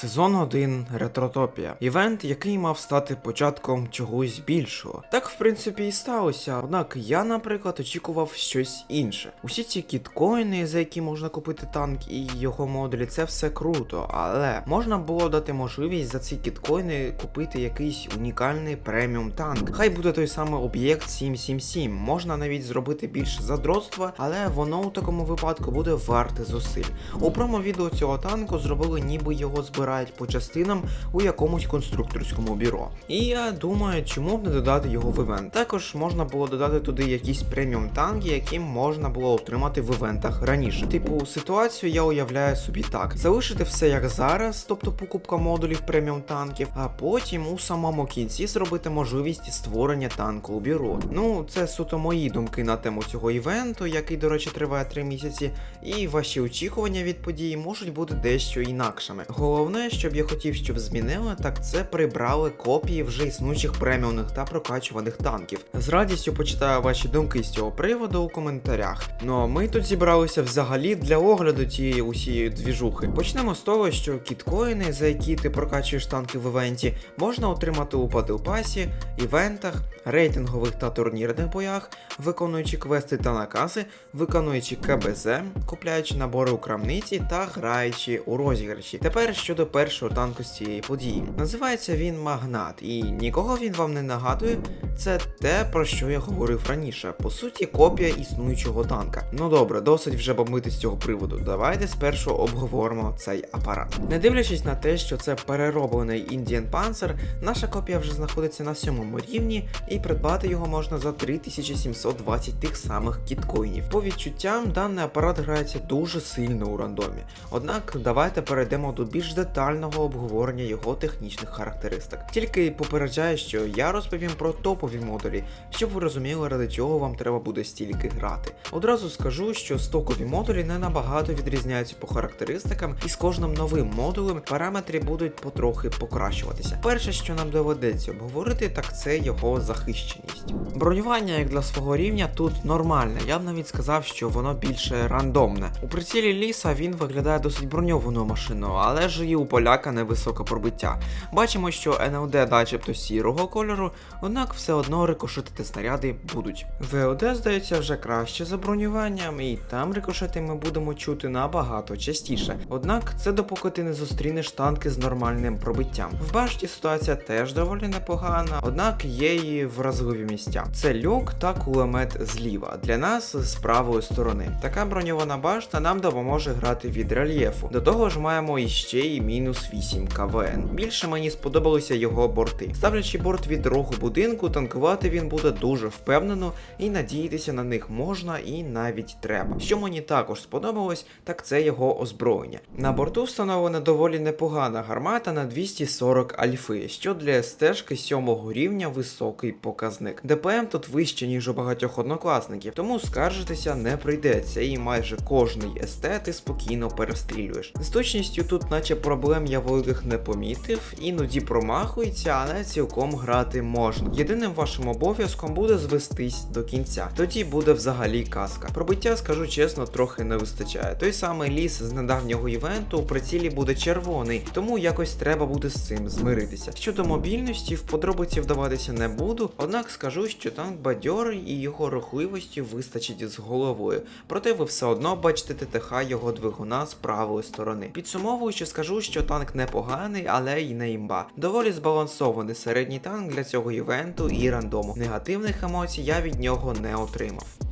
Сезон 1 Ретротопія. Івент, який мав стати початком чогось більшого. Так, в принципі, і сталося. Однак я, наприклад, очікував щось інше. Усі ці кіткоїни, за які можна купити танк і його модулі, це все круто, але можна було дати можливість за ці кіткоїни купити якийсь унікальний преміум танк. Хай буде той самий об'єкт 777. Можна навіть зробити більше задротства, але воно у такому випадку буде варте зусиль. У промо-відео цього танку зробили ніби його збирають по частинам у якомусь конструкторському бюро. І я думаю, чому б не додати його в івент. Також можна було додати туди якісь преміум танки, які можна було отримати в івентах раніше. Типу, ситуацію я уявляю собі так: залишити все як зараз, тобто покупка модулів преміум танків, а потім у самому кінці зробити можливість створення танку у бюро. Ну, це суто мої думки на тему цього івенту, який, до речі, триває 3 місяці, і ваші очікування від події можуть бути дещо інакшими. Головне, що б я хотів, щоб змінили, так це прибрали копії вже існуючих преміумних та прокачуваних танків. З радістю почитаю ваші думки з цього приводу у коментарях. Ну а ми тут зібралися взагалі для огляду цієї усієї двіжухи. Почнемо з того, що кіткоїни, за які ти прокачуєш танки в івенті, можна отримати у Battle івентах, рейтингових та турнірних боях, виконуючи квести та накази, виконуючи КБЗ, купляючи набори у крамниці та граючи у розіграші. Тепер щодо першого танку з цієї події. Називається він Магнат, і нікого він вам не нагадує. Це те, про що я говорив раніше. По суті, копія існуючого танка. Ну добре, досить вже бомбити з цього приводу. Давайте спершу обговоримо цей апарат. Не дивлячись на те, що це перероблений Indian Panzer, наша копія вже знаходиться на сьомому рівні, і придбати його можна за 3720 тих самих кіткоїнів. По відчуттям, даний апарат грається дуже сильно у рандомі. Однак давайте перейдемо до більш детального обговорення його технічних характеристик. Тільки попереджаю, що я розповім про топові модулі, щоб ви розуміли, ради чого вам треба буде стільки грати. Одразу скажу, що стокові модулі не набагато відрізняються по характеристикам, і з кожним новим модулем параметри будуть потрохи покращуватися. Перше, що нам доведеться обговорити, так це його захищеність. Бронювання, як для свого рівня, тут нормальне. Я б навіть сказав, що воно більше рандомне. У прицілі ліса він виглядає досить броньованою машиною, але ж і у поляка невисоке пробиття. Бачимо, що НЛД начебто сірого кольору, однак все одно рикошетити снаряди будуть. ВОД здається вже краще за бронюванням, і там рикошети ми будемо чути набагато частіше. Однак це допоки ти не зустрінеш танки з нормальним пробиттям. В башті ситуація теж доволі непогана, однак є і вразливі місця. Це люк та кулемет зліва. Для нас з правої сторони. Така броньована башта нам допоможе грати від рельєфу. До того ж маємо іще і мінус 8 КВН. Більше мені сподобалися його борти. Ставлячи борт від рогу будинку, танкувати він буде дуже впевнено і надіятися на них можна і навіть треба. Що мені також сподобалось, так це його озброєння. На борту встановлена доволі непогана гармата на 240 альфи, що для стежки 7 рівня високий показник. ДПМ тут вище, ніж у багатьох однокласників, тому скаржитися не прийдеться, і майже кожний естет ти спокійно перестрілюєш. З точністю тут, наче проблем я великих не помітив, іноді промахується, але цілком грати можна. Єдиним вашим обов'язком буде звестись до кінця. Тоді буде взагалі казка. Пробиття, скажу чесно, трохи не вистачає. Той самий ліс з недавнього івенту у прицілі буде червоний, тому якось треба буде з цим змиритися. Щодо мобільності, в подробиці вдаватися не буду, однак скажу, що танк бадьорий і його рухливості вистачить з головою. Проте ви все одно бачите ТТХ його двигуна з правої сторони. Підсумовуючи, скажу, що танк непоганий, але й не імба. Доволі збалансований середній танк для цього івенту і рандому. Негативних емоцій я від нього не отримав.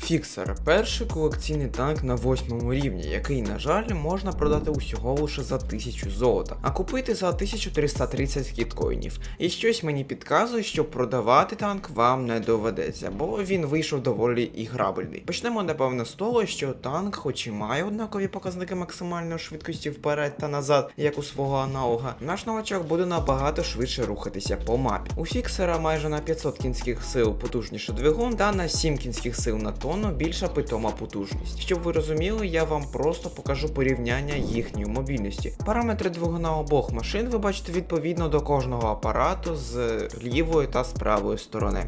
Фіксер перший колекційний танк на восьмому рівні, який, на жаль, можна продати усього лише за 1000 золота, а купити за 1330 кіткоїнів. І щось мені підказує, що продавати танк вам не доведеться, бо він вийшов доволі іграбельний. Почнемо, напевно, з того, що танк, хоч і має однакові показники максимальної швидкості вперед та назад, як у свого аналога, наш новачок буде набагато швидше рухатися по мапі. У фіксера майже на 500 кінських сил потужніше двигун та на 7 кінських сил на тонну більша питома потужність. Щоб ви розуміли, я вам просто покажу порівняння їхньої мобільності. Параметри двигуна обох машин ви бачите відповідно до кожного апарату з лівої та з правої сторони.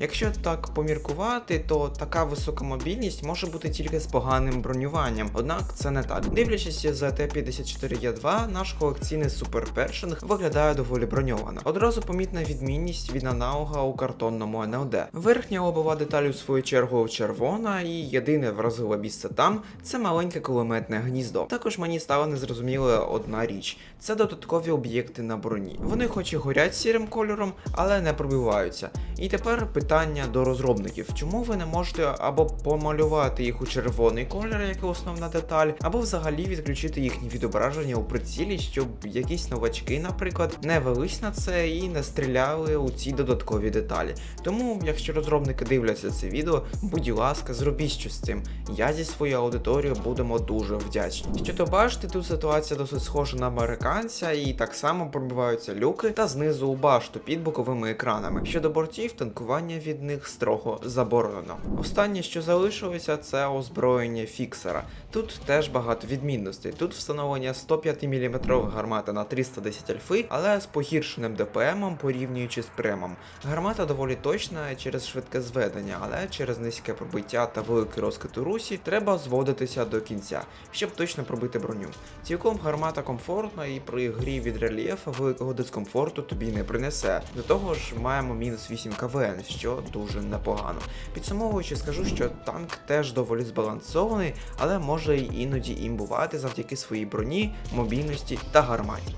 Якщо так поміркувати, то така висока мобільність може бути тільки з поганим бронюванням, однак це не так. Дивлячись за Т-54Е2, наш колекційний суперпершинг виглядає доволі броньовано. Одразу помітна відмінність від аналога у картонному НЛД. Верхня лобова деталь у свою чергу червона, і єдине вразливе місце там це маленьке кулеметне гніздо. Також мені стала незрозуміла одна річ: це додаткові об'єкти на броні. Вони хоч і горять сірим кольором, але не пробиваються. І тепер питання до розробників: чому ви не можете або помалювати їх у червоний колір, як і основна деталь, або взагалі відключити їхні відображення у прицілі, щоб якісь новачки, наприклад, не велись на це і не стріляли у ці додаткові деталі. Тому, якщо розробники дивляться це відео, будь ласка, зробіть щось з цим. Я зі своєю аудиторією будемо дуже вдячні. Щодо башти, тут ситуація досить схожа на американця, і так само пробиваються люки та знизу у башту під боковими екранами. Щодо бортів, танкування від них строго заборонено. Останнє, що залишилося, це озброєння фіксера. Тут теж багато відмінностей. Тут встановлення 105 мм гармата на 310 альфи, але з погіршеним ДПМом порівнюючи з премом. Гармата доволі точна через швидке зведення, але через низьке пробиття та великий розкид у русі треба зводитися до кінця, щоб точно пробити броню. Цілком гармата комфортна і при грі від рельєфа великого дискомфорту тобі не принесе. До того ж, маємо мінус 8 КВН, що дуже непогано. Підсумовуючи, скажу, що танк теж доволі збалансований, але може й іноді імбувати завдяки своїй броні, мобільності та гарматі.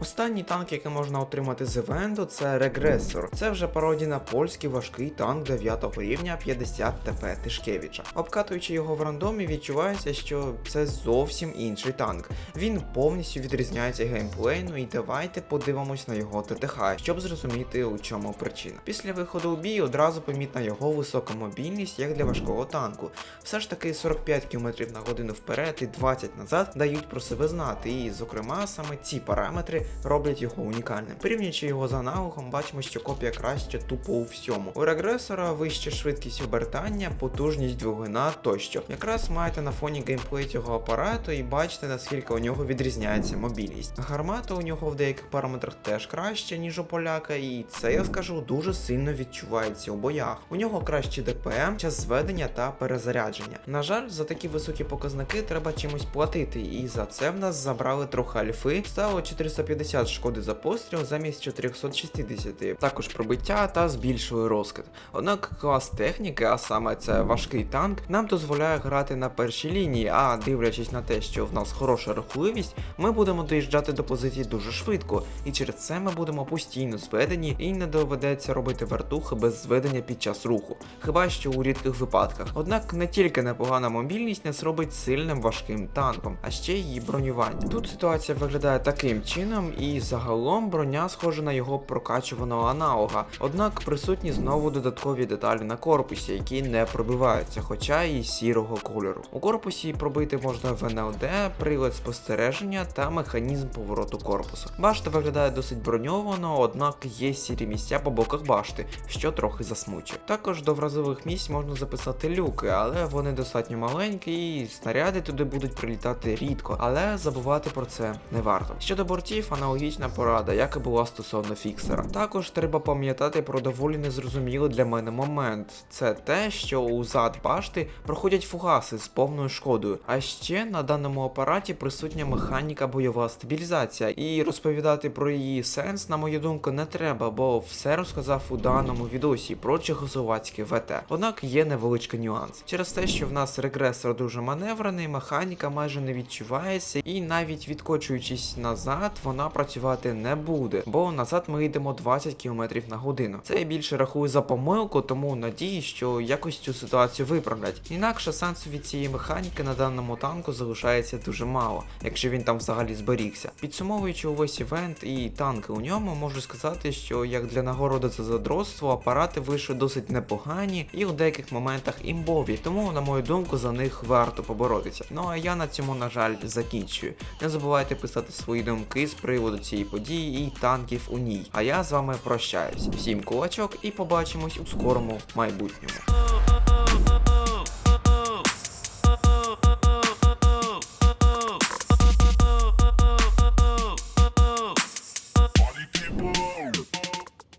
Останній танк, який можна отримати з івенту, це Регресор. Це вже пародія на польський важкий танк 9 рівня 50 ТП Тишкевича. Обкатуючи його в рандомі, відчувається, що це зовсім інший танк. Він повністю відрізняється геймплейну, і давайте подивимось на його ТТХ, щоб зрозуміти у чому причина. Після виходу у бій одразу помітна його висока мобільність, як для важкого танку. Все ж таки 45 км на годину вперед і 20 назад дають про себе знати, і, зокрема, саме ці параметри роблять його унікальним. Порівнюючи його з аналогом, бачимо, що копія краще тупо у всьому. У регресора вища швидкість обертання, потужність двигуна тощо. Якраз маєте на фоні геймплей цього апарату і бачите, наскільки у нього відрізняється мобільність. Гармата у нього в деяких параметрах теж краще, ніж у поляка, і це я скажу дуже сильно відчувається у боях. У нього кращий ДПМ, час зведення та перезарядження. На жаль, за такі високі показники треба чимось платити, і за це в нас забрали трохи альфи, стало 450 шкоди за постріл замість 460, також пробиття та збільшує розкид. Однак клас техніки, а саме це важкий танк, нам дозволяє грати на першій лінії, а дивлячись на те, що в нас хороша рухливість, ми будемо доїжджати до позиції дуже швидко, і через це ми будемо постійно зведені і не доведеться робити вертухи без зведення під час руху, хіба що у рідких випадках. Однак не тільки непогана мобільність нас робить сильним важким танком, а ще її бронювання. Тут ситуація виглядає таким чином, і загалом броня схожа на його прокачуваного аналога. Однак присутні знову додаткові деталі на корпусі, які не пробиваються, хоча і сірого кольору. У корпусі пробити можна в НЛД, прилад спостереження та механізм повороту корпусу. Башта виглядає досить броньовано, однак є сірі місця по боках башти, що трохи засмучує. Також до вразливих місць можна записати люки, але вони достатньо маленькі, і снаряди туди будуть прилітати рідко, але забувати про це не варто. Щодо бортів, аналогічна порада, як і була стосовно фіксера. Також треба пам'ятати про доволі незрозумілий для мене момент. Це те, що у зад башти проходять фугаси з повною шкодою. А ще на даному апараті присутня механіка бойова стабілізація, і розповідати про її сенс, на мою думку, не треба, бо все розказав у даному відосі про чехословацьке ВТ. Однак є невеличкий нюанс. Через те, що в нас регресор дуже маневрений, механіка майже не відчувається, і навіть відкочуючись назад, вона працювати не буде, бо назад ми йдемо 20 км на годину. Це я більше рахую за помилку, тому надію, що якось цю ситуацію виправлять. Інакше сенсу від цієї механіки на даному танку залишається дуже мало, якщо він там взагалі зберігся. Підсумовуючи увесь івент і танки у ньому, можу сказати, що як для нагороди за задротство апарати вийшли досить непогані і у деяких моментах імбові, тому, на мою думку, за них варто поборотися. Ну а я на цьому, на жаль, закінчую. Не забувайте писати свої думки з приводу цієї події і танків у ній. А я з вами прощаюсь. Всім кулачок і побачимось у скорому майбутньому.